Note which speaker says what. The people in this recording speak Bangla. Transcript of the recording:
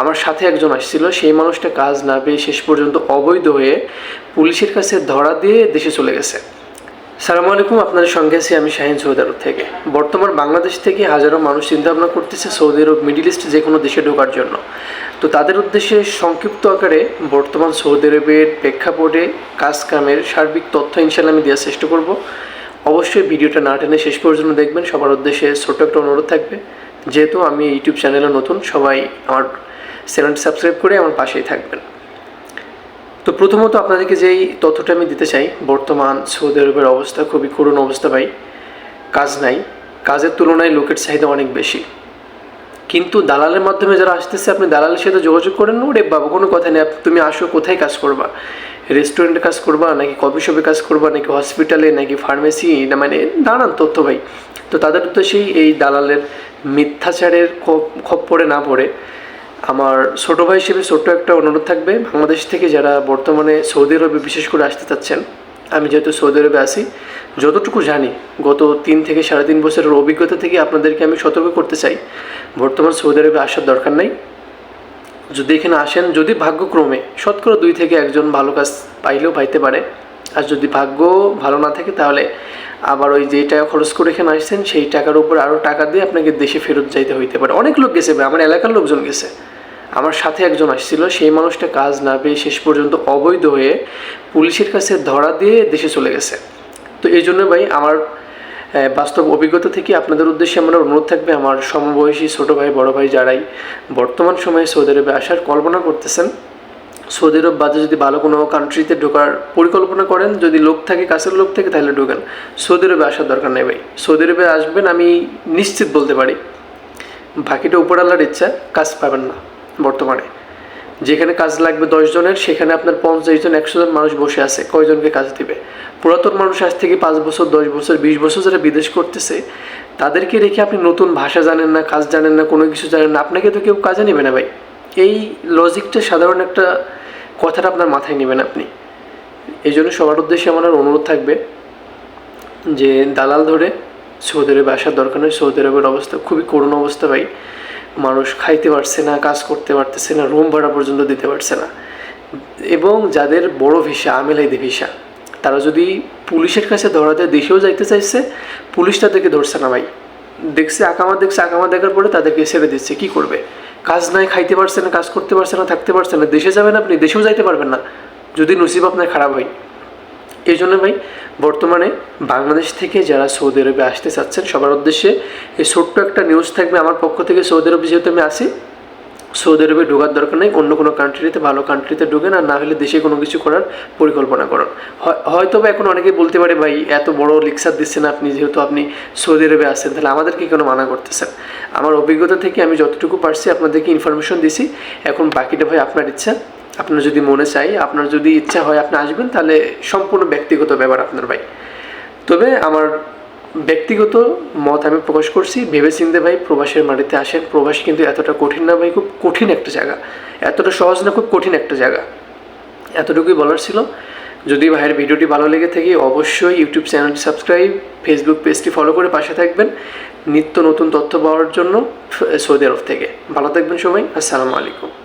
Speaker 1: আমার সাথে একজন আসছিল, সেই মানুষটা কাজ না পেয়ে শেষ পর্যন্ত অবৈধ হয়ে পুলিশের কাছে ধরা দিয়ে দেশে চলে গেছে। সালামু আলাইকুম, আপনাদের সঙ্গে আছি আমি শাহিন সৌদি আরব থেকে। বর্তমান বাংলাদেশ থেকে হাজারো মানুষ চিন্তা ভাবনা করতেছে সৌদি আরব, মিডিল ইস্ট যে কোনো দেশে ঢোকার জন্য। তো তাদের উদ্দেশ্যে সংক্ষিপ্ত আকারে বর্তমান সৌদি আরবের প্রেক্ষাপটে কাজ কামের সার্বিক তথ্য ইনশাল্লাহ আমি দেওয়ার চেষ্টা করব। অবশ্যই ভিডিওটা না টেনে শেষ পর্যন্ত দেখবেন, সবার উদ্দেশ্যে ছোট্ট একটা অনুরোধ থাকবে। যেহেতু আমি ইউটিউব চ্যানেলে নতুন, সবাই আমার চ্যানেলটি সাবস্ক্রাইব করে আমার পাশেই থাকবেন। তো প্রথমত আপনাদেরকে যেই তথ্যটা আমি দিতে চাই, বর্তমান সৌদি আরবের অবস্থা, খুবই করুণ অবস্থা ভাই। কাজ নাই। কাজের তুলনায় লোকের চাহিদা অনেক বেশি। কিন্তু দালালের মাধ্যমে যারা আসতেছে, আপনি দালালের সাথে যোগাযোগ করেন ওরে বাবা, কোনো কথা নেই। তুমি আসো, কোথায় কাজ করবা? রেস্টুরেন্টে কাজ করবা, নাকি কফি শপে কাজ করবা, নাকি হসপিটালে, নাকি ফার্মেসি? না মানে নানান তথ্য ভাই। তো তাদের উদ্দেশ্যেই এই দালালের মিথ্যাচারের খপ খপ্পরে না পড়ে আমার ছোট ভাই হিসেবে ছোট্ট একটা অনুরোধ থাকবে। বাংলাদেশ থেকে যারা বর্তমানে সৌদি আরবে বিশেষ করে আসতে চাচ্ছেন, আমি যেহেতু সৌদি আরবে আছি, যতটুকু জানি, গত তিন থেকে সাড়ে তিন বছরের অভিজ্ঞতা থেকে আপনাদেরকে আমি সতর্ক করতে চাই। বর্তমান সৌদি আরবে আসার দরকার নাই। যদি এখানে আসেন, যদি ভাগ্যক্রমে শতকরা দুই থেকে একজন ভালো কাজ পাইলেও পাইতে পারে আর যদি ভাগ্য ভালো না থাকে, তাহলে আবার ওই যেই টাকা খরচ করে এখানে আসছেন, সেই টাকার উপর আরও টাকা দিয়ে আপনাকে দেশে ফেরত যাইতে হইতে পারে। অনেক লোক গেছে আমার এলাকার লোকজন গেছে। আমার সাথে একজন আসছিল, সেই মানুষটা কাজ না পেয়ে শেষ পর্যন্ত অবৈধ হয়ে পুলিশের কাছে ধরা দিয়ে দেশে চলে গেছে। তো এই জন্য ভাই, আমার বাস্তব অভিজ্ঞতা থেকে আপনাদের উদ্দেশ্যে আমার অনুরোধ থাকবে, আমার সমবয়সী ছোট ভাই, বড় ভাই যারাই বর্তমান সময়ে সৌদি আরবে আসার কল্পনা করতেছেন সৌদি আরব বাদে যদি ভালো কোনো কান্ট্রিতে ঢোকার পরিকল্পনা করেন, যদি লোক থাকে, কাছের লোক থেকে, তাহলে ঢোকেন। সৌদি আরবে আসার দরকার নেই ভাই। সৌদি আরবে আসবেন, আমি নিশ্চিত বলতে পারি। বাকিটা উপর আল্লাহর ইচ্ছা, কাজ পাবেন না বর্তমানে। যেখানে কাজ লাগবে জনের, সেখানে আপনার পঞ্চাশ জন, একশো জন মানুষ বসে আছে, কয়জনকে কাজ দিবে? পুরাতন মানুষ আজ থেকে পাঁচ বছর, দশ বছর, বিশ বছর যারা বিদেশ করতেছে, তাদেরকে রেখে আপনি নতুন ভাষা জানেন না, কাজ জানেন না, কোনো কিছু জানেন না, আপনাকে তো কেউ কাজে নেবে না ভাই। এই লজিকটা সাধারণ একটা কথাটা আপনার মাথায় নেবেন আপনি। এই জন্য সবার উদ্দেশ্যে আমার অনুরোধ থাকবে যে দালাল ধরে সৌদি আরবে আসার দরকার নেই। সৌদি আরবের অবস্থা খুবই করুণ অবস্থা ভাই। মানুষ খাইতে পারছে না, কাজ করতে পারতেছে না, রুম ভাড়া পর্যন্ত দিতে পারছে না। এবং যাদের বড় ভিসা আমেলাইদি ভিসা, তারা যদি পুলিশের কাছে ধরা দেয়, দেশেও যাইতে চাইছে, পুলিশ তাদেরকে ধরছে না ভাই। দেখছে, আকামা দেখছে, আকামা দেখার পরে তাদেরকে ছেড়ে দিচ্ছে। কি করবে? কাজ নাই, খাইতে পারছে না, কাজ করতে পারছে না, থাকতে পারছে না, দেশে যাবেন আপনি, দেশেও যাইতে পারবেন না, যদি নসিব আপনার খারাপ হয়। এই জন্য ভাই, বর্তমানে বাংলাদেশ থেকে যারা সৌদি আরবে আসতে চাচ্ছেন, সবার উদ্দেশ্যে এই ছোট্ট একটা নিউজ থাকবে আমার পক্ষ থেকে, সৌদি আরবে যেহেতু আমি আসি সৌদি আরবে ঢোকার দরকার নেই, অন্য কোনো কান্ট্রিতে ভালো কান্ট্রিতে ঢোকেন আর না হলে দেশে কোনো কিছু করার পরিকল্পনা করুন। হয়- হয়তো বা এখন অনেকেই বলতে পারে, ভাই, এত বড় লেকচার দিচ্ছেন আপনি, যেহেতু আপনি সৌদি আরবে আসছেন তাহলে আমাদেরকে কেন মানা করতেছেন? আমার অভিজ্ঞতা থেকে আমি যতটুকু পারছি আপনাদেরকে ইনফরমেশন দিছি। এখন বাকিটা ভাই আপনার ইচ্ছা। আপনার যদি মনে চাই, আপনার যদি ইচ্ছা হয় আপনি আসবেন, তাহলে সম্পূর্ণ ব্যক্তিগত ব্যাপার আপনার ভাই। তবে আমার ব্যক্তিগত মত আমি প্রকাশ করছি। ভেবে চিনতে ভাই প্রবাসের মাটিতে আসেন। প্রবাস কিন্তু এতটা কঠিন না ভাই, খুব কঠিন একটা জায়গা। এতটা সহজ না, খুব কঠিন একটা জায়গা। এতটুকুই বলার ছিল। যদি ভাইয়ের ভিডিওটি ভালো লেগে থাকে, অবশ্যই ইউটিউব চ্যানেলটি সাবস্ক্রাইব, ফেসবুক পেজটি ফলো করে পাশে থাকবেন। নিত্য নতুন তথ্য পাওয়ার জন্য সৌদি আরব থেকে। ভালো থাকবেন সবাই। আসসালামু আলাইকুম।